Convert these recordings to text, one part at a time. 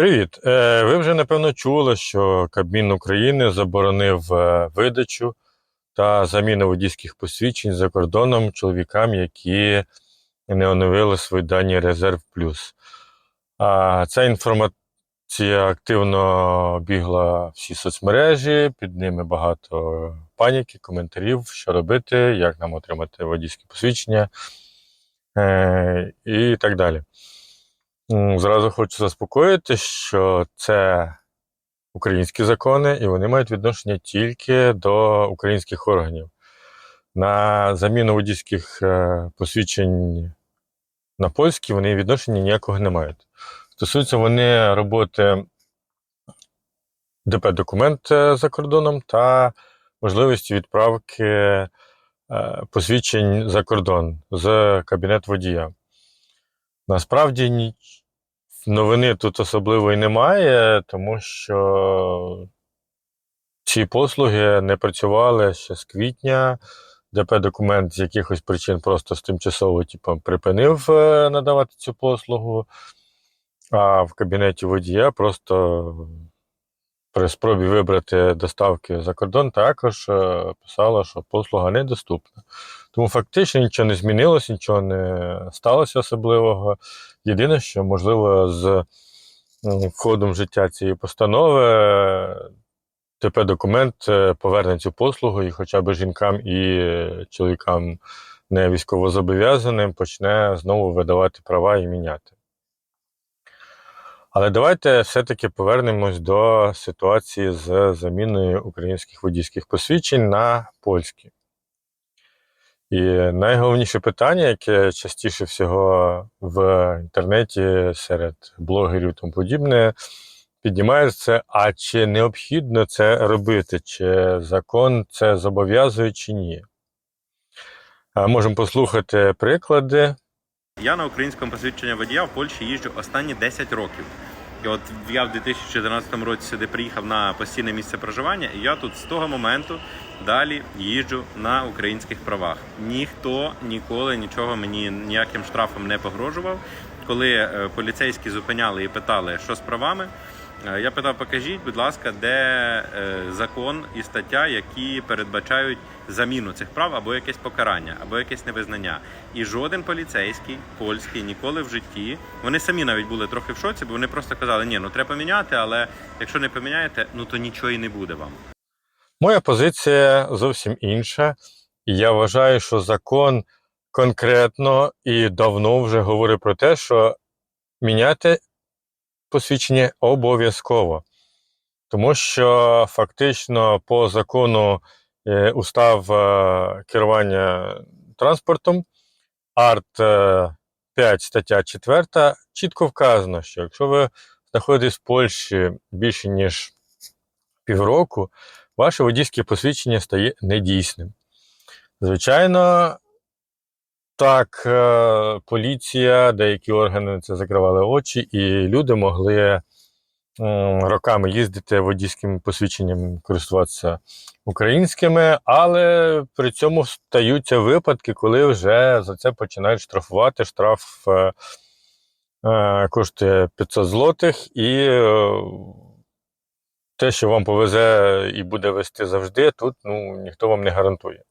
Привіт! Е, Ви вже напевно чули, що Кабмін України заборонив е, видачу та заміну водійських посвідчень за кордоном чоловікам, які не оновили свої дані Резерв Плюс. Ця інформація активно бігла всі соцмережі, під ними багато паніки, коментарів, що робити, як нам отримати водійське посвідчення е, і так далі. Зразу хочу заспокоїти, що це українські закони, і вони мають відношення тільки до українських органів. На заміну водійських е, посвідчень на польські вони відношення ніякого не мають. Стосуються вони роботи ДП-документ е, за кордоном та можливості відправки е, посвідчень за кордон з кабінет водія. Насправді новини тут особливої немає, тому що ці послуги не працювали ще з квітня. ДП-документ з якихось причин просто з тимчасово типу, припинив е, надавати цю послугу, а в кабінеті водія просто при спробі вибрати доставки за кордон також е, писало, що послуга недоступна. Тому фактично нічого не змінилося, нічого не сталося особливого. Єдине, що можливо з входом життя цієї постанови ТП документ е, поверне цю послугу, і хоча б жінкам і чоловікам не військовозобов'язаним почне знову видавати права і міняти. Але давайте все-таки повернемось до ситуації з заміною українських водійських посвідчень на польські. І найголовніше питання, яке частіше всього в інтернеті серед блогерів і тому подібне, піднімається, це, а чи необхідно це робити, чи закон це зобов'язує, чи ні. Можемо послухати приклади. Я на українському посвідченні водія в Польщі їжджу останні 10 років. І от я в 2014 році сюди приїхав на постійне місце проживання, і я тут з того моменту далі їжджу на українських правах. Ніхто ніколи нічого мені ніяким штрафом не погрожував. Коли е, поліцейські зупиняли і питали, що з правами, я питав, покажіть, будь ласка, де е, закон і стаття, які передбачають заміну цих прав або якесь покарання, або якесь невизнання. І жоден поліцейський польський ніколи в житті. Вони самі навіть були трохи в шоці, бо вони просто казали, ні, ну треба поміняти, але якщо не поміняєте, ну то нічого і не буде вам. Моя позиція зовсім інша. Я вважаю, що закон конкретно і давно вже говорить про те, що міняти посвідчення обов'язково. Тому що фактично по закону е, устав е, керування транспортом, арт е, 5 стаття 4, чітко вказано, що якщо ви знаходитесь в Польщі більше ніж півроку, ваше водійське посвідчення стає недійсним. Звичайно, так, е, поліція, деякі органи це закривали очі, і люди могли роками їздити водійським посвідченням, користуватися українськими, але при цьому стаються випадки, коли вже за це починають штрафувати. Штраф е, е, коштує 500 злотих, і е, те, що вам повезе і буде вести завжди, тут ну, ніхто вам не гарантує.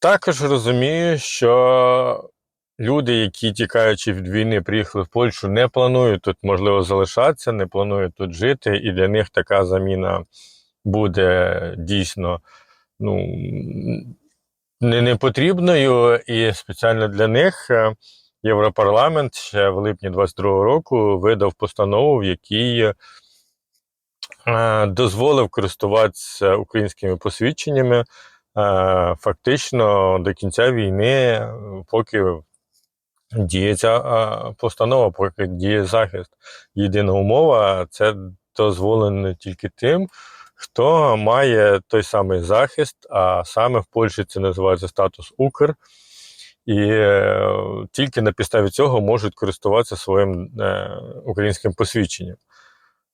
Також розумію, що люди, які тікаючи від війни, приїхали в Польщу, не планують тут, можливо, залишатися, не планують тут жити, і для них така заміна буде дійсно ну, не непотрібною. І спеціально для них е, Європарламент ще в липні 2022 року видав постанову, в якій е, дозволив користуватися українськими посвідченнями. Е, Фактично до кінця війни, поки діє ця е, постанова, поки діє захист. Єдина умова це дозволено тільки тим, хто має той самий захист, а саме в Польщі це називається статус Укр. І е, тільки на підставі цього можуть користуватися своїм українським посвідченням.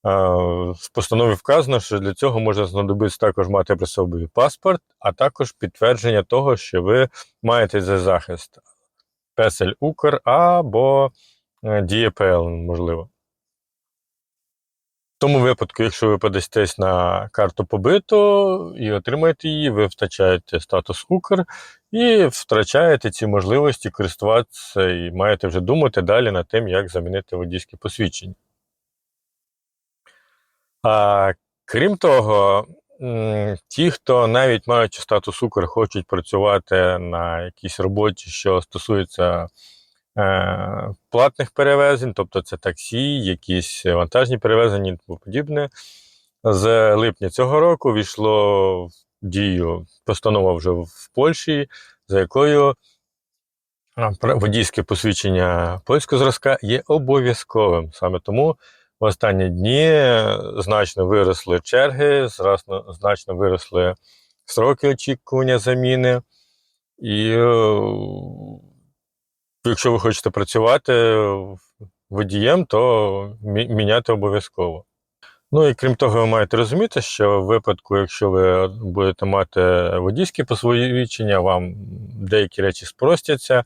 В постанові вказано, що для цього може знадобитися також мати при собі паспорт, а також підтвердження того, що ви маєте за захист Песель Укр або е, можливо. В тому випадку, якщо ви подаситесь на карту побиту і отримаєте її, ви втрачаєте статус Укр і втрачаєте ці можливості користуватися і маєте вже думати далі над тим, як замінити водійське посвідчення. А, крім того, ті, хто навіть маючи статус Укр, хочуть працювати на якійсь роботі, що стосується е, платних перевезень, тобто це таксі, якісь вантажні перевезення і тому подібне. З липня цього року війшло в дію постанова вже в Польщі, за якою водійське посвідчення польського зразка є обов'язковим. Саме тому останні дні значно виросли черги, значно виросли строки очікування заміни. І е, якщо ви хочете працювати водієм, то міняти обов'язково. Ну і крім того, ви маєте розуміти, що в випадку, якщо ви будете мати водійське посвідчення, вам деякі речі спростяться.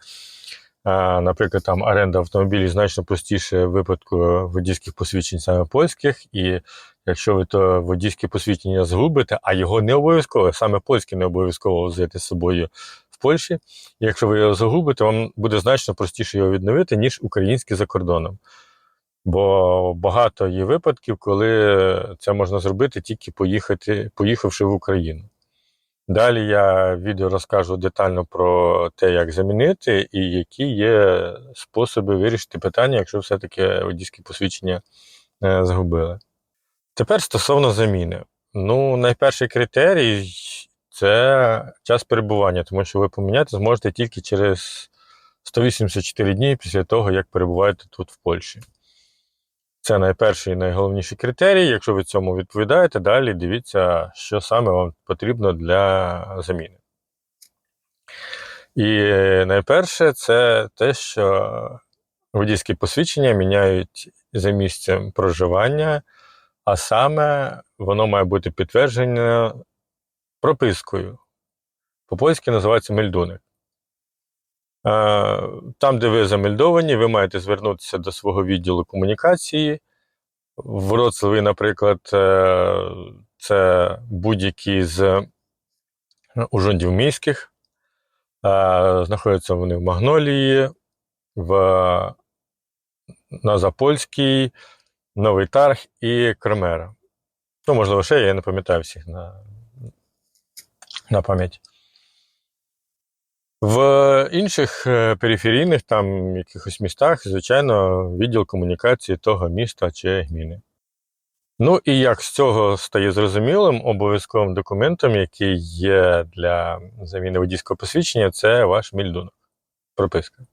Наприклад, там оренда автомобілів значно простіше в випадку водійських посвідчень саме польських. І якщо ви то водійське посвідчення згубите, а його не обов'язково, саме польське не обов'язково взяти з собою в Польщі. Якщо ви його загубите, вам буде значно простіше його відновити, ніж українське за кордоном. Бо багато є випадків, коли це можна зробити тільки поїхати, поїхавши в Україну. Далі я в відео розкажу детально про те, як замінити, і які є способи вирішити питання, якщо все-таки водійське посвідчення е, загубили. Тепер стосовно заміни. Ну, найперший критерій це час перебування, тому що ви поміняти зможете тільки через 184 дні після того, як перебуваєте тут в Польщі. Це найперший і найголовніший критерій. Якщо ви цьому відповідаєте, далі дивіться, що саме вам потрібно для заміни. І найперше, це те, що водійські посвідчення міняють за місцем проживання, а саме воно має бути підтверджене пропискою. По-польськи називається мельдуник. Е, Там, де ви замельдовані, ви маєте звернутися до свого відділу комунікації. В наприклад, е, це будь-які з ужондів міських. Е, Знаходяться вони в Магнолії, в на Запольській, Новий Тарг і Кремера. Ну, можливо, ще я не пам'ятаю всіх на, на пам'ять. В інших е, периферійних там якихось містах, звичайно, відділ комунікації того міста чи гміни. Ну і як з цього стає зрозумілим, обов'язковим документом, який є для заміни водійського посвідчення, це ваш мільдунок, прописка.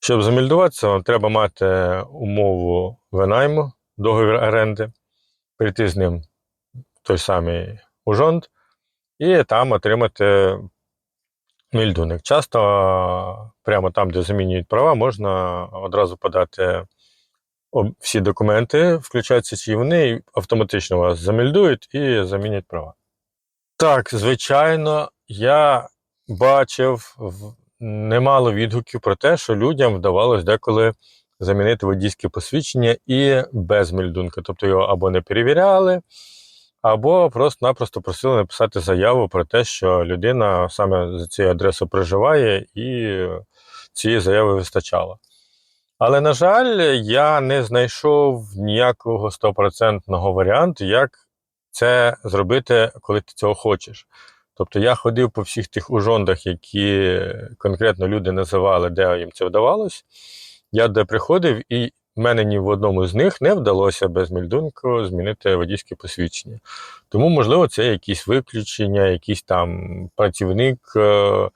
Щоб замільдуватися, вам треба мати умову винайму, договір оренди, прийти з ним той самий ужонд і там отримати мільдуник. Часто прямо там, де замінюють права, можна одразу подати всі документи, включаються чи вони, автоматично вас замільдують і замінять права. Так, звичайно, я бачив немало відгуків про те, що людям вдавалось деколи замінити водійське посвідчення і без мільдунка. Тобто його або не перевіряли, або просто-напросто просили написати заяву про те, що людина саме за цією адресою проживає, і цієї заяви вистачало. Але, на жаль, я не знайшов ніякого стопроцентного варіанту, як це зробити, коли ти цього хочеш. Тобто я ходив по всіх тих ужондах, які конкретно люди називали, де їм це вдавалось. Я де приходив, і мене ні в одному з них не вдалося без мільдунку змінити водійське посвідчення. Тому, можливо, це якісь виключення, якийсь там працівник е, е,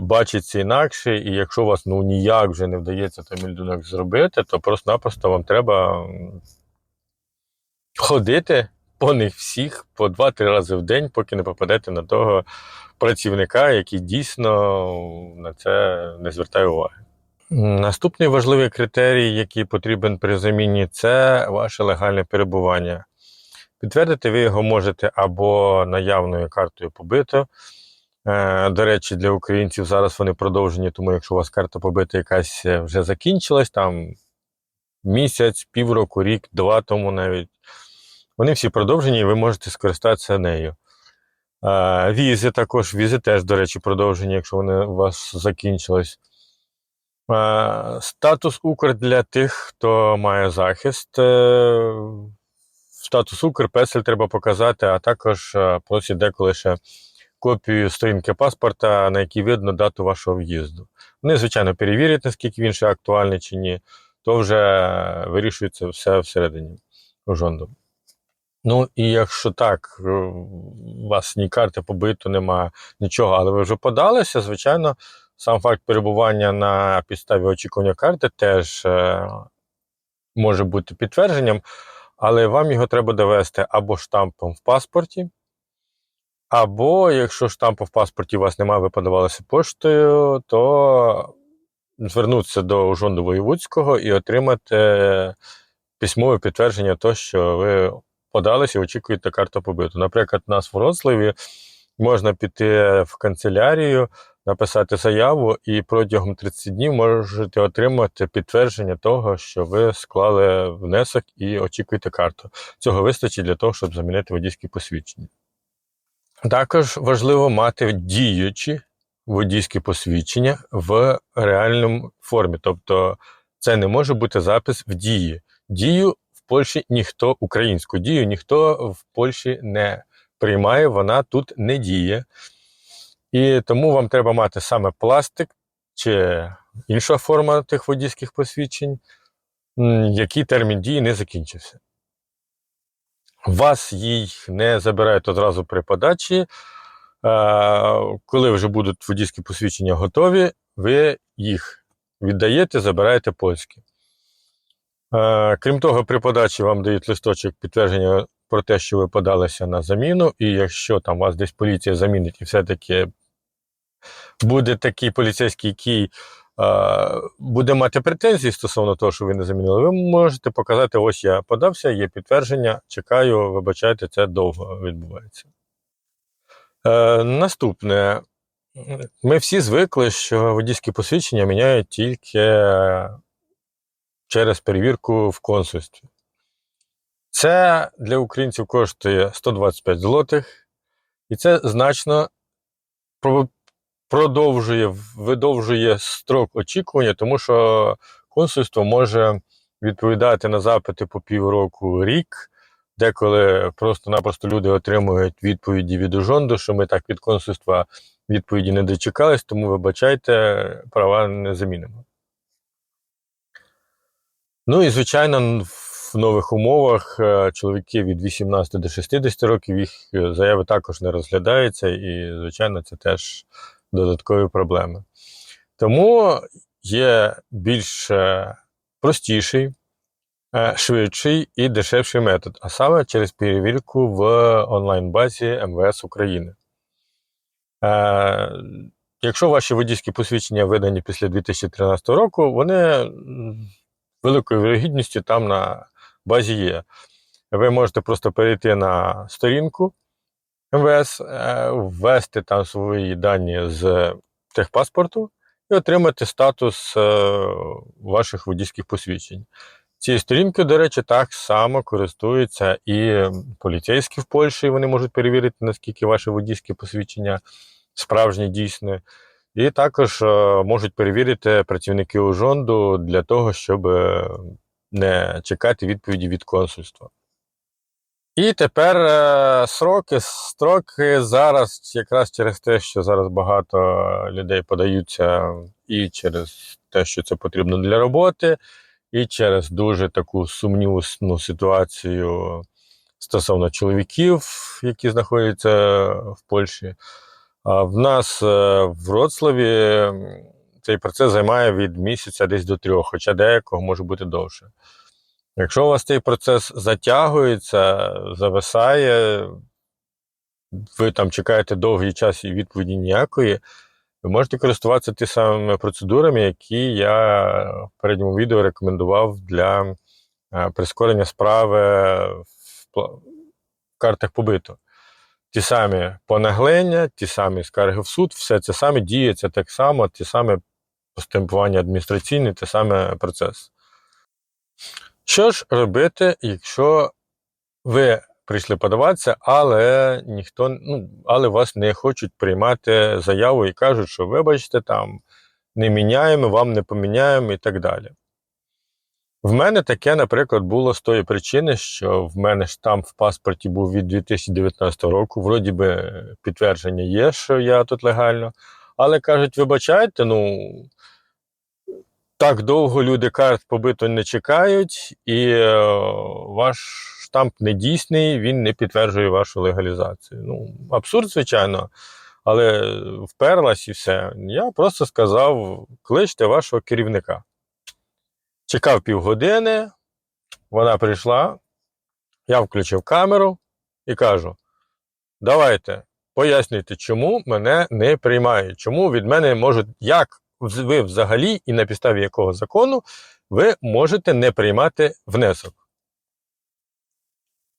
бачить інакше, і якщо у вас ну ніяк вже не вдається той мільдунок зробити, то просто-напросто вам треба ходити по них всіх по 2-3 рази в день, поки не попадете на того працівника, який дійсно на це не звертає уваги. Наступний важливий критерій, який потрібен при заміні, це ваше легальне перебування. Підтвердити ви його можете або наявною картою побиту, Е, До речі, для українців зараз вони продовжені, тому якщо у вас карта побита якась е, вже закінчилась, там місяць, півроку, рік, два тому навіть. Вони всі продовжені, і ви можете скористатися нею. Е, Візи також, візи теж, до речі, продовжені, якщо вони у вас закінчились. Е, Статус Укр для тих, хто має захист. Е, Статус Укр, песель треба показати, а також е, просять деколи ще копію сторінки паспорта, на якій видно дату вашого в'їзду. Вони, звичайно, перевірять, наскільки він ще актуальний чи ні, то вже вирішується все всередині жонду. Ну і якщо так, у вас ні карти побиту, немає нічого, але ви вже подалися, звичайно, сам факт перебування на підставі очікування карти теж е, може бути підтвердженням, але вам його треба довести або штампом в паспорті, або якщо штампу в паспорті у вас немає, ви подавалися поштою, то звернутися до Ужонду Воєвудського і отримати письмове підтвердження того, що ви подалися і очікуєте карту побиту. Наприклад, у нас в Вроцлаві можна піти в канцелярію, написати заяву, і протягом 30 днів можете отримати підтвердження того, що ви склали внесок і очікуєте карту. Цього вистачить для того, щоб замінити водійські посвідчення. Також важливо мати діючі водійські посвідчення в реальному формі. Тобто це не може бути запис в дії. Дію в Польщі ніхто, українську дію ніхто в Польщі не приймає, вона тут не діє. І тому вам треба мати саме пластик чи інша форма тих водійських посвідчень, який термін дії не закінчився. Вас їх не забирають одразу при подачі. Е, Коли вже будуть водійські посвідчення готові, ви їх віддаєте, забираєте польські. Е, Крім того, при подачі вам дають листочок підтвердження про те, що ви подалися на заміну, і якщо там вас десь поліція замінить і все-таки буде такий поліцейський, який е, буде мати претензії стосовно того, що ви не замінили, ви можете показати: ось я подався, є підтвердження, чекаю, вибачайте, це довго відбувається. Е, наступне. Ми всі звикли, що водійські посвідчення міняють тільки через перевірку в консульстві. Це для українців коштує 125 злотих, і це значно продовжує, видовжує строк очікування, тому що консульство може відповідати на запити по півроку рік, деколи просто-напросто люди отримують відповіді від ужонду, що ми так від консульства відповіді не дочекались, тому вибачайте, права не замінимо. Ну і звичайно, в нових умовах е, чоловіки від 18 до 60 років їх е, заяви також не розглядаються, і, звичайно, це теж додаткові проблеми. Тому є більш е, простіший, е, швидший і дешевший метод, а саме через перевірку в онлайн-базі МВС України. Е, Якщо ваші водійські посвідчення видані після 2013 року, вони великою вірогідністю там на базі є. Ви можете просто перейти на сторінку МВС, е, ввести там свої дані з техпаспорту і отримати статус е, ваших водійських посвідчень. Цією сторінкою, до речі, так само користуються і поліцейські в Польщі. Вони можуть перевірити, наскільки ваше водійське посвідчення справжнє, дійсне. І також е, можуть перевірити працівники УЖОНДу для того, щоб не чекати відповіді від консульства. І тепер е, сроки. Строки зараз, якраз через те, що зараз багато людей подаються і через те, що це потрібно для роботи, і через дуже таку сумнівну ситуацію стосовно чоловіків, які знаходяться в Польщі. А В нас е, в Вроцлаві цей процес займає від місяця десь до трьох, хоча деякого може бути довше. Якщо у вас цей процес затягується, зависає, ви там чекаєте довгий час і відповіді ніякої, ви можете користуватися тими самими процедурами, які я в передньому відео рекомендував для е, прискорення справи в картах побиту. ті самі понаглення, ті самі скарги в суд, все це саме діється так само, ті самі поступування адміністраційне, те саме процес. Що ж робити, якщо ви прийшли подаватися, але ніхто, ну, але вас не хочуть приймати заяву і кажуть, що вибачте, там не міняємо, вам не поміняємо і так далі. В мене таке, наприклад, було з тої причини, що в мене штамп в паспорті був від 2019 року. Вроді би підтвердження є, що я тут легально. Але кажуть, вибачайте, ну так довго люди карт побито не чекають, і е, ваш штамп не дійсний, він не підтверджує вашу легалізацію. Ну, абсурд, звичайно, але вперлась і все. Я просто сказав: кличте вашого керівника. Чекав півгодини, вона прийшла, я включив камеру і кажу: давайте, пояснюйте, чому мене не приймають, чому від мене можуть, як ви взагалі і на підставі якого закону ви можете не приймати внесок.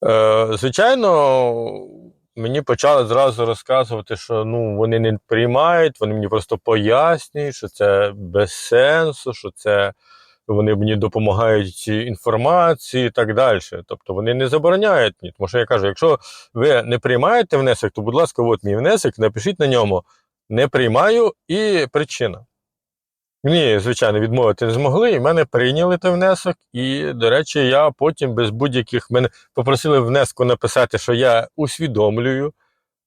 Е, звичайно, мені почали зразу розказувати, що ну, вони не приймають, вони мені просто пояснюють, що це без сенсу, що це вони мені допомагають інформації і так далі. Тобто вони не забороняють мені. Тому що я кажу, якщо ви не приймаєте внесок, то, будь ласка, от мій внесок, напишіть на ньому не приймаю і причина. Мені, звичайно, відмовити не змогли, і мене прийняли той внесок. І, до речі, я потім без будь-яких мене попросили внеску написати, що я усвідомлюю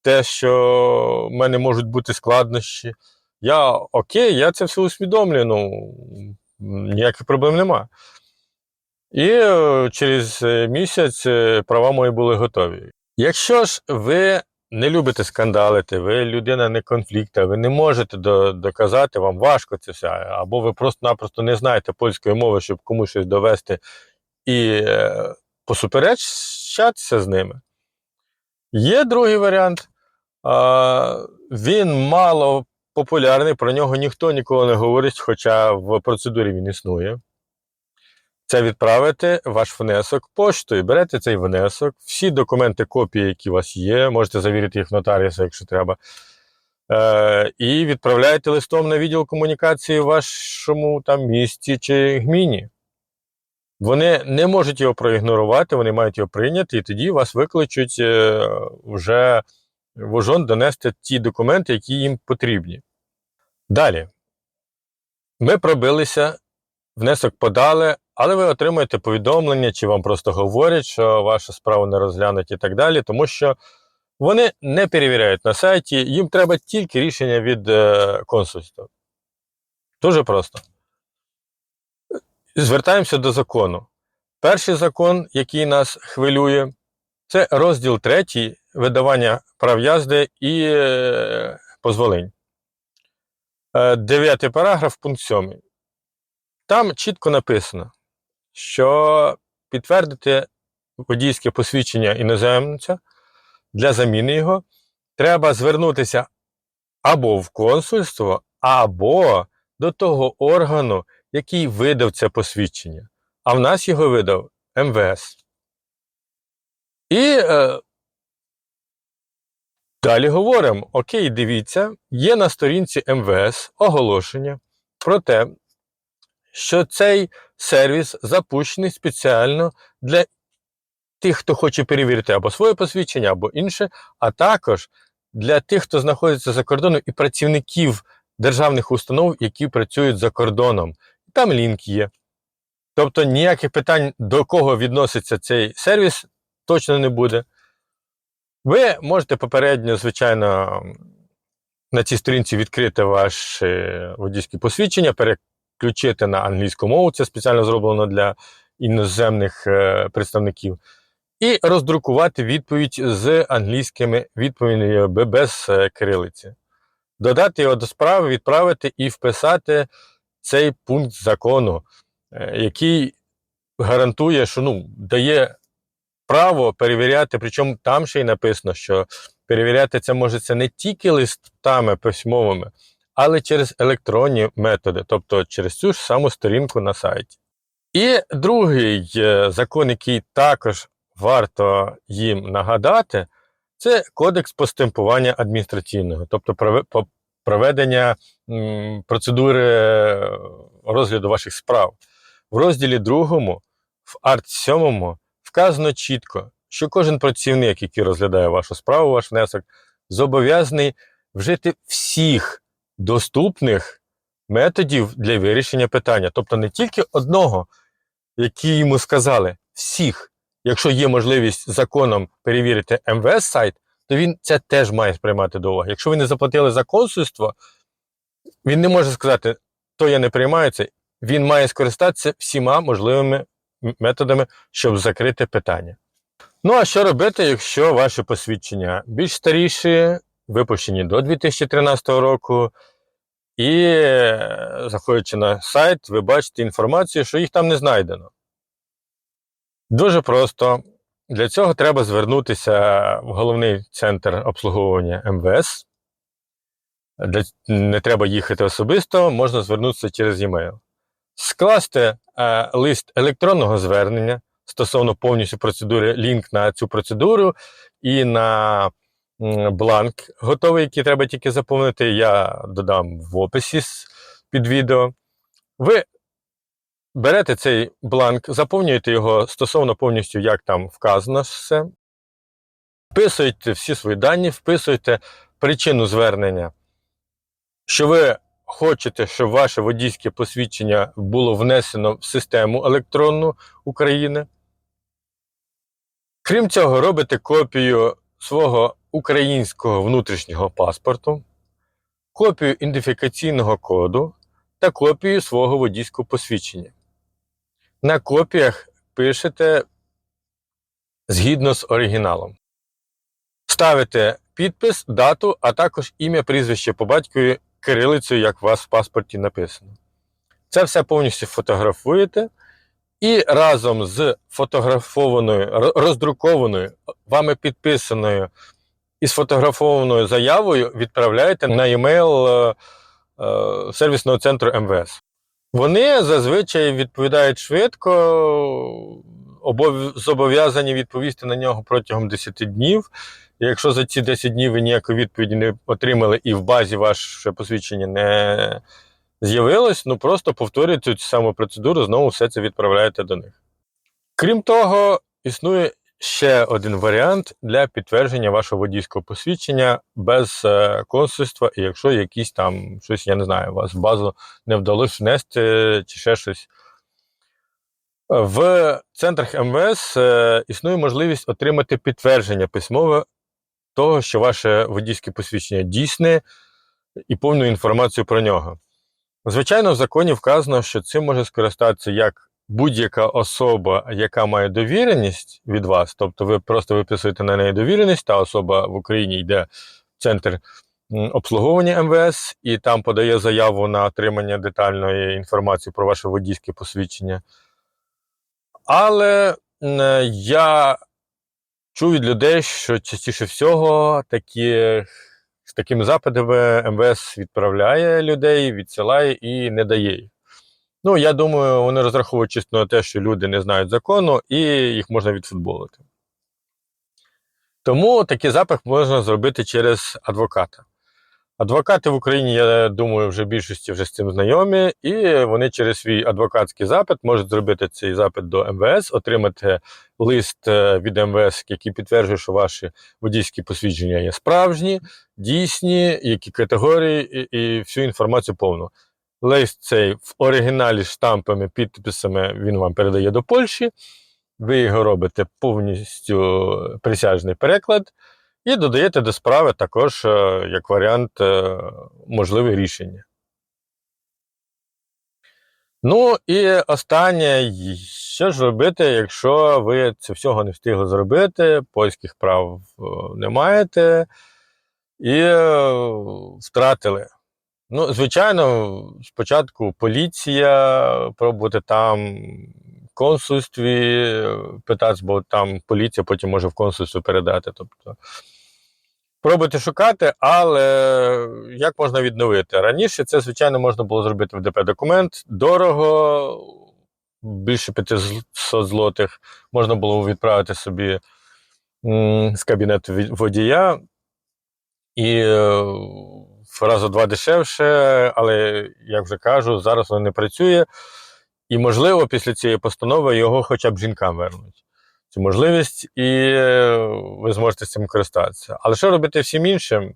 те, що в мене можуть бути складнощі. Я окей, я це все усвідомлюю, ну ніяких проблем нема. І е, через е, місяць е, права мої були готові. Якщо ж ви не любите скандалити, ви людина не конфлікта, ви не можете до, доказати, вам важко це все, або ви просто-напросто не знаєте польської мови, щоб комусь щось довести і е, посуперечатися з ними. Є другий варіант. А, він мало популярний, про нього ніхто ніколи не говорить, хоча в процедурі він існує. Це відправити ваш внесок поштою. Берете цей внесок, всі документи, копії, які у вас є, можете завірити їх в нотаріуса, якщо треба. Е, і відправляєте листом на відділ комунікації в вашому там місті чи гміні. Вони не можуть його проігнорувати, вони мають його прийняти, і тоді вас викличуть е, вже в ОЖОН донести ті документи, які їм потрібні. Далі. Ми пробилися, внесок подали, але ви отримаєте повідомлення, чи вам просто говорять, що вашу справу не розглянуть і так далі, тому що вони не перевіряють на сайті, їм треба тільки рішення від е, консульства. Дуже просто. Звертаємося до закону. Перший закон, який нас хвилює, це розділ третій видавання прав язди і е, позволень. Е, Дев'ятий параграф, пункт сьомий. Там чітко написано, що підтвердити водійське посвідчення іноземця для заміни його треба звернутися або в консульство, або до того органу, який видав це посвідчення. А в нас його видав МВС. І е, далі говоримо: окей, дивіться, є на сторінці МВС оголошення про те, що цей сервіс запущений спеціально для тих, хто хоче перевірити або своє посвідчення, або інше, а також для тих, хто знаходиться за кордоном, і працівників державних установ, які працюють за кордоном. Там лінк є. Тобто ніяких питань, до кого відноситься цей сервіс, точно не буде. Ви можете попередньо, звичайно, на цій сторінці відкрити ваше водійське посвідчення, переключити на англійську мову, це спеціально зроблено для іноземних е, представників, і роздрукувати відповідь з англійськими відповідями без е, кирилиці. Додати його до справи, відправити і вписати цей пункт закону, е, який гарантує, що ну, дає право перевіряти, причому там ще й написано, що перевіряти це може не тільки листами письмовими, але через електронні методи, тобто через цю ж саму сторінку на сайті. І другий е, закон, який також варто їм нагадати, Це кодекс поступування адміністраційного, тобто проведення процедури е, розгляду ваших справ. В розділі 2, в арт 7 вказано чітко, що кожен працівник, який розглядає вашу справу, ваш внесок, зобов'язаний вжити всіх доступних методів для вирішення питання. Тобто не тільки одного, які йому сказали, всіх. Якщо є можливість законом перевірити МВС сайт, то він це теж має сприймати до уваги. Якщо ви не заплатили за консульство, він не може сказати, то я не приймаю це. Він має скористатися всіма можливими методами, щоб закрити питання. Ну а що робити, якщо ваші посвідчення більш старіші, випущені до 2013 року, і е, заходячи на сайт, ви бачите інформацію, що їх там не знайдено. Дуже просто. Для цього треба звернутися в головний центр обслуговування МВС. Для, не треба їхати особисто, можна звернутися через e-mail. Скласти е, лист електронного звернення стосовно повністю процедури, лінк на цю процедуру і на бланк готовий, який треба тільки заповнити. Я додам в описі під відео. Ви берете цей бланк, заповнюєте його стосовно повністю, як там вказано все. Вписуєте всі свої дані, вписуєте причину звернення, що ви хочете, щоб ваше водійське посвідчення було внесено в систему електронну України. Крім цього, робите копію свого українського внутрішнього паспорту, копію ідентифікаційного коду та копію свого водійського посвідчення. На копіях пишете згідно з оригіналом. Ставите підпис, дату, а також ім'я, прізвище по батькові кирилицею, як у вас в паспорті написано. Це все повністю фотографуєте і разом з фотографованою, роздрукованою, вами підписаною і сфотографованою заявою відправляєте на e-mail е, е, сервісного центру МВС. Вони зазвичай відповідають швидко, зобов'язані відповісти на нього протягом 10 днів. Якщо за ці 10 днів ви ніякої відповіді не отримали і в базі ваше посвідчення не з'явилось, ну просто повторюєте цю саму процедуру, знову все це відправляєте до них. Крім того, існує ще один варіант для підтвердження вашого водійського посвідчення без е, консульства, і якщо якісь там щось, я не знаю, у вас в базу не вдалося внести чи ще щось. В центрах МВС е, існує можливість отримати підтвердження письмове того, що ваше водійське посвідчення дійсне і повну інформацію про нього. Звичайно, в законі вказано, що цим може скористатися як будь-яка особа, яка має довіреність від вас, тобто ви просто виписуєте на неї довіреність, та особа в Україні йде в центр обслуговування МВС і там подає заяву на отримання детальної інформації про ваше водійське посвідчення. Але я чув від людей, що частіше всього такі, з такими запитами МВС відправляє людей, відсилає і не дає їх. Ну, я думаю, вони розраховують чисто на те, що люди не знають закону і їх можна відфутболити. Тому такий запит можна зробити через адвоката. Адвокати в Україні, я думаю, вже більшості вже з цим знайомі, і вони через свій адвокатський запит можуть зробити цей запит до МВС, отримати лист е, від МВС, який підтверджує, що ваші водійські посвідчення є справжні, дійсні, які категорії, і, і всю інформацію повну. Лист цей в оригіналі штампами, підписами він вам передає до Польщі. Ви його робите повністю присяжний переклад і додаєте до справи також е, як варіант е, можливе рішення. Ну і останнє, що ж робити, якщо ви це всього не встигли зробити, польських прав е, не маєте і е, втратили. Ну, звичайно, спочатку поліція, пробувати там консульстві е, питатися, бо там поліція потім може в консульство передати. Тобто, пробуйте шукати, але як можна відновити? Раніше це, звичайно, можна було зробити в ДП документ. Дорого, більше 500 злотих. Можна було відправити собі з кабінету водія. І е, в разу два дешевше, але, як вже кажу, зараз воно не працює. І, можливо, після цієї постанови його хоча б жінкам вернуть. Цю можливість, і е, ви зможете цим користатися. Але що робити всім іншим?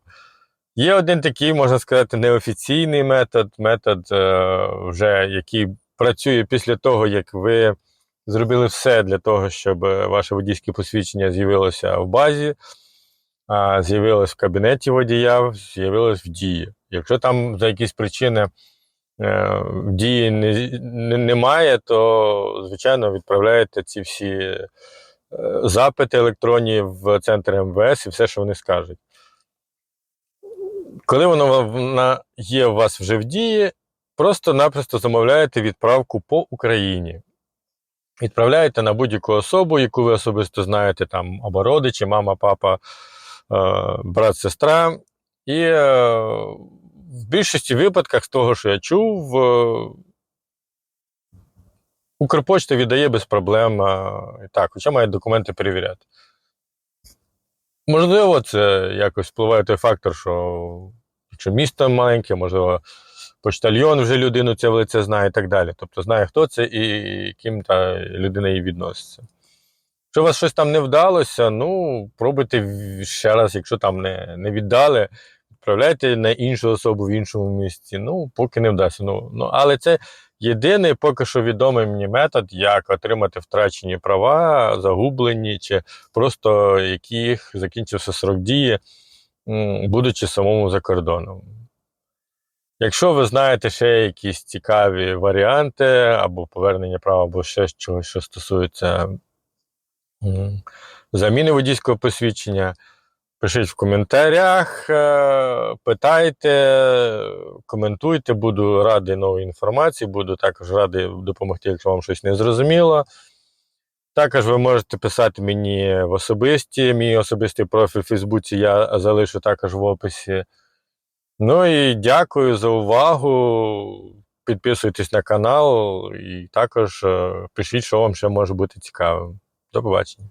Є один такий, можна сказати, неофіційний метод, метод, е, вже який працює після того, як ви зробили все для того, щоб е, ваше водійське посвідчення з'явилося в базі, з'явилось в кабінеті водія, з'явилось в дії. Якщо там за якісь причини е, дії не, не, немає, то, звичайно, відправляєте ці всі е, запити електронні в центр МВС і все, що вони скажуть. Коли воно є у вас вже в дії, просто-напросто замовляєте відправку по Україні. Відправляєте на будь-яку особу, яку ви особисто знаєте, там або родичі, мама, папа, е, брат, сестра. І е, в більшості випадках, з того, що я чув, е, Укрпочта віддає без проблем. і так, хоча має документи перевіряти. Можливо, це якось впливає той фактор, що якщо місто маленьке, можливо, почтальйон вже людину це в лице знає і так далі. Тобто знає, хто це і яким та людина їй відноситься. Якщо у вас щось там не вдалося, ну пробуйте ще раз, якщо там не, не віддали, відправляйте на іншу особу в іншому місці. Ну, поки не вдасться. Ну, ну, але це єдиний поки що відомий мені метод, як отримати втрачені права, загублені, чи просто яких закінчився срок дії, будучи самому за кордоном. Якщо ви знаєте ще якісь цікаві варіанти, або повернення права, або ще чогось, що стосується заміни водійського посвідчення, пишіть в коментарях, е, питайте, коментуйте, буду радий новій інформації, буду також радий допомогти, якщо вам щось не зрозуміло. Також ви можете писати мені в особисті. Мій особистий профіль в Фейсбуці я залишу також в описі. Ну і дякую за увагу. Підписуйтесь на канал і також е, пишіть, що вам ще може бути цікавим. До побачення.